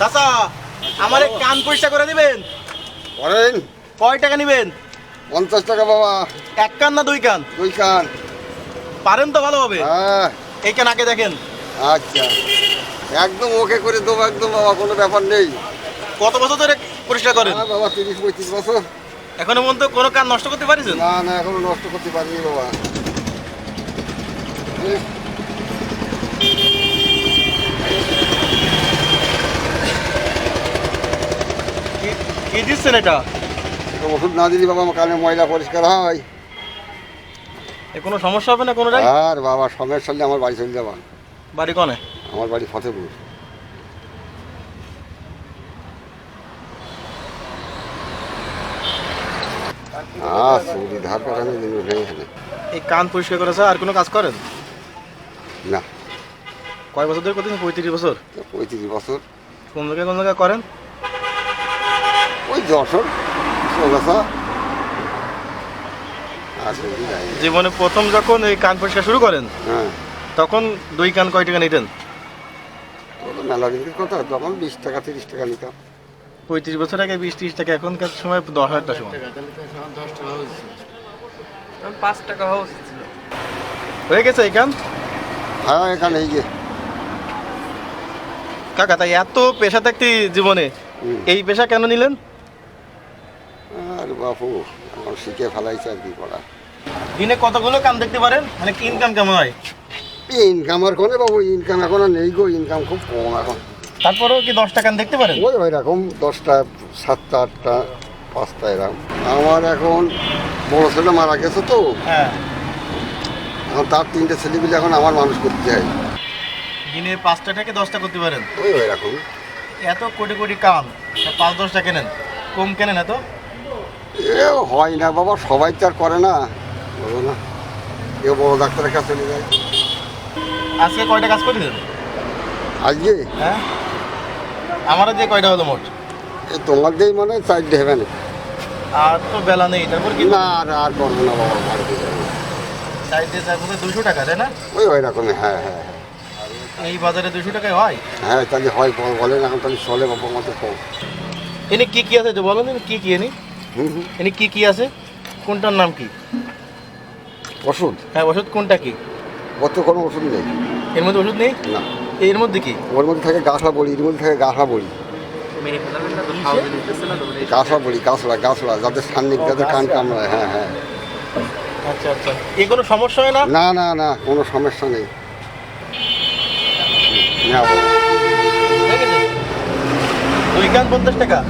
চাচা আমার কান পরিষ্কার করে দিবেন? করেন। কয় টাকা নেবেন? পঞ্চাশ টাকা বাবা। এক কান না দুই কান? দুই খান পারেন তো ভালো হবে। হ্যাঁ। এই কান আগে দেখেন। আচ্ছা। একদম ওকে করে দেবো একদম বাবা কোনো ব্যাপার নেই। কত বছর ধরে পরিষ্কার করেন? হ্যাঁ বাবা তিরিশ পঁয়ত্রিশ বছর। এখনও পর্যন্ত কোনো কান নষ্ট করতে পারিছেন? না না এখনও নষ্ট করতে পারিনি বাবা এই, কি- দিচ্ছেন এটা? ওষুধ না দিলে বাবা আমার কানে ময়লা পরিষ্কার হয়। এ কোনো সমস্যা হবে না কোনোটাই আর বাবা সময়ের সাথে আমার বাড়ি চলে যাবা। বাড়ি কনে? আমার বাড়ি ফতেপুর। এই কান পরিষ্কার করেছে আর কোনো কাজ করেন? না। কয় বছর ধরে করতেছেন? পঁয়ত্রিশ বছর? পঁয়ত্রিশ বছর। কোন জায়গায় কোন জায়গায় করেন? ওই যশোর চৌগাছা। জীবনে প্রথম যখন এই কান পরিষ্কার শুরু করেন হ্যাঁ। তখন দুই কান কয় টাকা নিতেন? মেলা দিনের কথা তখন বিশ টাকা তিরিশ টাকা নিতাম। পঁয়ত্রিশ বছর আগে বিশ ত্রিশ টাকা এখনকার সময় দশ হাজার টাকা সময় পাঁচ টাকা হওয়া উচিত ছিল হয়ে গেছে এই কান? হ্যাঁ এখানে এই যে। কাকা তাই এত পেশা থাকতে জীবনে এই পেশা কেন নিলেন? আর বাপু এখন শিখে ফেলাইছে আর কি করা দিনে কতগুলো কান দেখতে পারেন? মানে ইনকাম কেমন হয়? ইনকাম আর কোনে বাবু ইনকাম এখন আর নেই গো ইনকাম খুব কম এখন। তারপরেও কি দশটা কান দেখতে পারেন? ওই ওই রকম দশটা সাতটা আটটা পাঁচটা এরকম। আমার এখন বড় ছেলে মারা গেছে তো। হ্যাঁ। এখন তার তিনটে ছেলেগুলি এখন আমার মানুষ করতে হয় দিনে পাঁচটা থেকে দশটা করতে পারেন? ওই ওই রকম এত কোটি কোটি তা পাঁচ দশটা কেনেন? কম কেনেন এত? এ হয় না বাবা সবাই তো আর করে না। বলো না কেউ বড় ডাক্তারের কাছে চলে যায়। আজকে কয়টা কাজ করে দিলেন? আজকে? হ্যাঁ? আমারও যে কয়টা হলো মোট? এ তোমার যেই মনে চারটে হবে না আর তো বেলা নেই তারপর কি না আর আর করব না বাবা বাড়িতে সাইড দিয়ে দুশো টাকা তাই না? ওই ওই রকমই হ্যাঁ হ্যাঁ হ্যাঁ। এই বাজারে দুশো টাকায় হয়? হ্যাঁ তাহলে হয় বল- বলেন এখন তাহলে চলে বাবা মতো কম এনে কি কি আছে বলেন কি কি এনে? এনে কি কি আছে? কোনটার নাম কি? ওষুধ। হ্যাঁ ওষুধ কোনটা কি? ওর তো কোনো ওষুধ নেই। এর মধ্যে ওষুধ নেই? না। এর মধ্যে কি? ওর মধ্যে থাকে গাছলা বড়ি এর মধ্যে থাকে গাছলা বড়ি। গাছলা বড়ি গাছলা গাছলা যাদের সান্নিক যাদের কান কামড়ায় হ্যাঁ হ্যাঁ। আচ্ছা আচ্ছা। এ কোনো সমস্যা হয় না? না না না কোনো সমস্যা নেই। না দুই পঞ্চাশ টাকা?